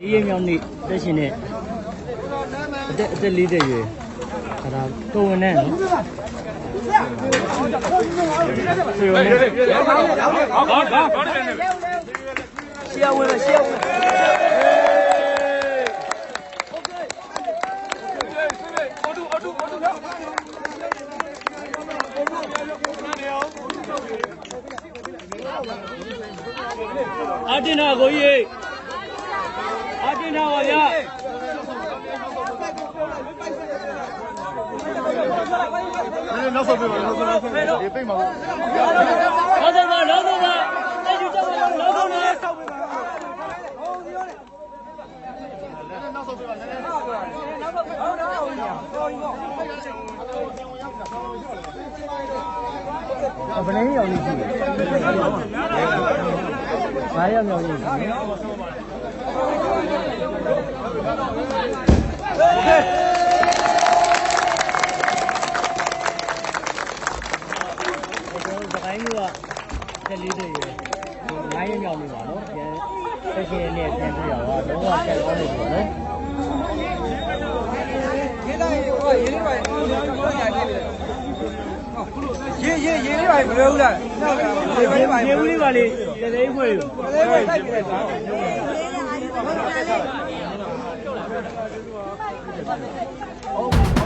ဒီရင်မြောင်နေတက်ရှင်နဲ့အသက်အသက်လေးတဲ့ရွယ်ဒါကိုဝင်နဲ့နော်ဆွေဝင်နဲ့ရှေ့ဝင်ရှေ့ဝင်အာတင်နာကိုကြီး အာတင်နာပါဗျာနောက်ဆုံးပြပါနောက်ဆုံးနောက်ဆုံးဒီပိတ်မှာနောက်ဆုံးပါနောက်ဆုံးပါတက်ယူကြပါနောက်ဆုံးနဲ့နောက်ဆုံးပြပါလည်းဘယ်နည်းရောက်နေရှိလဲဘာရောက်မြောင်နေရှိလဲကျွန် တော်စကိုင်းကတက်လေးတဲ့ရွယ်9ရက်မြောက်နေပါတော့ပြန်ဆက်ရှင်နဲ့ပြန်ပြရတော့လုံးဝတက်သွားနေပြီနော်ရေးလိုက်ဟောရေးလေးပါ ရေးရေးရေးလေးပါဘယ်လိုလဲရေးလေးပါရေဦးလေးပါလေတသေးခွေလေးပါတိုက်ကြတယ်ပါဟုတ်